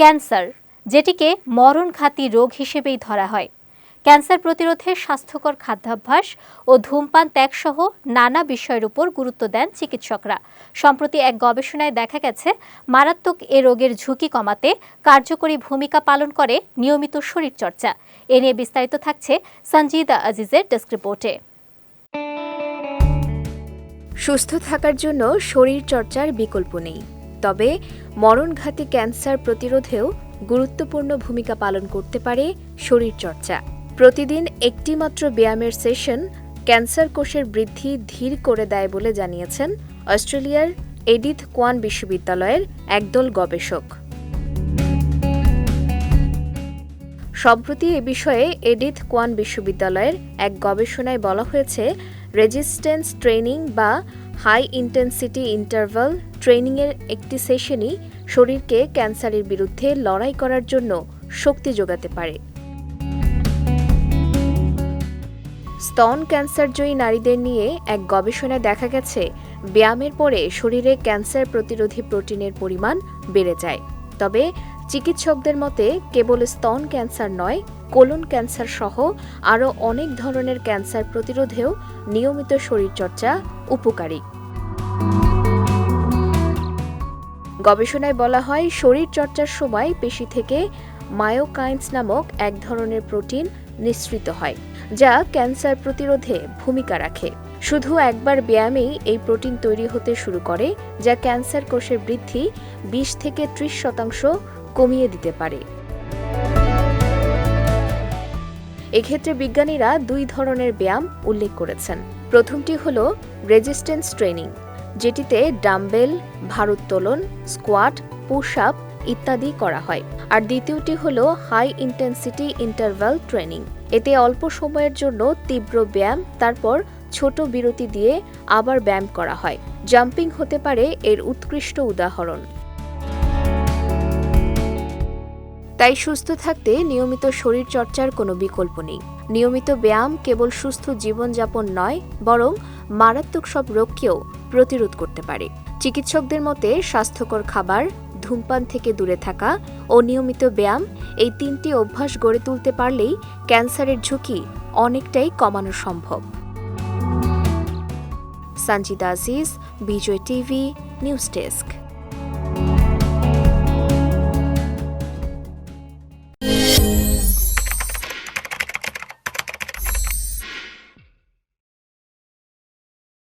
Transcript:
Cancer, যেটিকে মরণঘাতী রোগ হিসেবেই ধরা হয়। ক্যান্সার প্রতিরোধে স্বাস্থ্যকর খাদ্যাভ্যাস ও ধূমপান ত্যাগসহ নানা বিষয়ের উপর গুরুত্ব দেন চিকিৎসকরা। সম্প্রতি এক গবেষণায় দেখা গেছে, মারাত্মক এ রোগের ঝুঁকি কমাতে কার্যকরী ভূমিকা পালন করে নিয়মিত শরীরচর্চা। এ নিয়ে বিস্তারিত থাকছে সঞ্জিদা আজিজের ডেস্ক রিপোর্টে। সুস্থ থাকার জন্য শরীর চর্চার বিকল্প নেই। তবে মরণঘাতী ক্যান্সার প্রতিরোধেও গুরুত্বপূর্ণ ভূমিকা পালন করতে পারে শরীরচর্চা। প্রতিদিন একটি মাত্র ব্যায়ামের সেশন ক্যান্সার কোষের বৃদ্ধি ধীর করে দেয় বলে জানিয়েছেন অস্ট্রেলিয়ার এডিথ কোয়ান বিশ্ববিদ্যালয়ের একদল গবেষক। সম্প্রতি এ বিষয়ে এডিথ কোয়ান বিশ্ববিদ্যালয়ের এক গবেষণায় বলা হয়েছে, রেজিস্ট্যান্স ট্রেনিং বা হাই ইন্টেন্সিটি ইন্টারভাল ট্রেনিংয়ের একটি সেশনই শরীরকে ক্যান্সারের বিরুদ্ধে লড়াই করার জন্য শক্তি যোগাতে পারে। স্তন ক্যান্সারজয়ী নারীদের নিয়ে এক গবেষণায় দেখা গেছে, ব্যায়ামের পরে শরীরে ক্যান্সার প্রতিরোধী প্রোটিনের পরিমাণ বেড়ে যায়। তবে চিকিৎসকদের মতে, কেবল স্তন ক্যান্সার নয়, কোলন ক্যান্সার সহ আরও অনেক ধরনের ক্যান্সার প্রতিরোধেও নিয়মিত শরীরচর্চা উপকারী। গবেষণায় বলা হয়, শরীরচর্চার সময় পেশি থেকে মায়োকাইন্স নামক এক ধরনের প্রোটিন নিঃসৃত হয়, যা ক্যান্সার প্রতিরোধে ভূমিকা রাখে। শুধু একবার ব্যায়ামেই এই প্রোটিন তৈরি হতে শুরু করে, যা ক্যান্সার কোষের বৃদ্ধি বিশ থেকে ত্রিশ শতাংশ কমিয়ে দিতে পারে। এক্ষেত্রে বিজ্ঞানীরা দুই ধরনের ব্যায়াম উল্লেখ করেছেন। প্রথমটি হল রেজিস্ট্যান্স ট্রেনিং যেটিতে ডাম্বেল ভারোত্তোলন স্কোয়াট পুশ আপ ইত্যাদি করা হয়। আর দ্বিতীয়টি হল হাই ইন্টেন্সিটি ইন্টারভাল ট্রেনিং এতে অল্প সময়ের জন্য তীব্র ব্যায়াম, তারপর ছোট বিরতি দিয়ে আবার ব্যায়াম করা হয়। জাম্পিং হতে পারে এর উৎকৃষ্ট উদাহরণ। তাই সুস্থ থাকতে নিয়মিত শরীর চর্চার কোনো বিকল্প নেই। নিয়মিত ব্যায়াম কেবল সুস্থ জীবনযাপন নয়, বরং মারাত্মক সব রোগকেও প্রতিরোধ করতে পারে। চিকিৎসকদের মতে, স্বাস্থ্যকর খাবার, ধূমপান থেকে দূরে থাকা ও নিয়মিত ব্যায়াম এই তিনটি অভ্যাস গড়ে তুলতে পারলেই ক্যান্সারের ঝুঁকি অনেকটাই কমানো সম্ভব। Sanjida Aziz, Bijoy TV, news desk.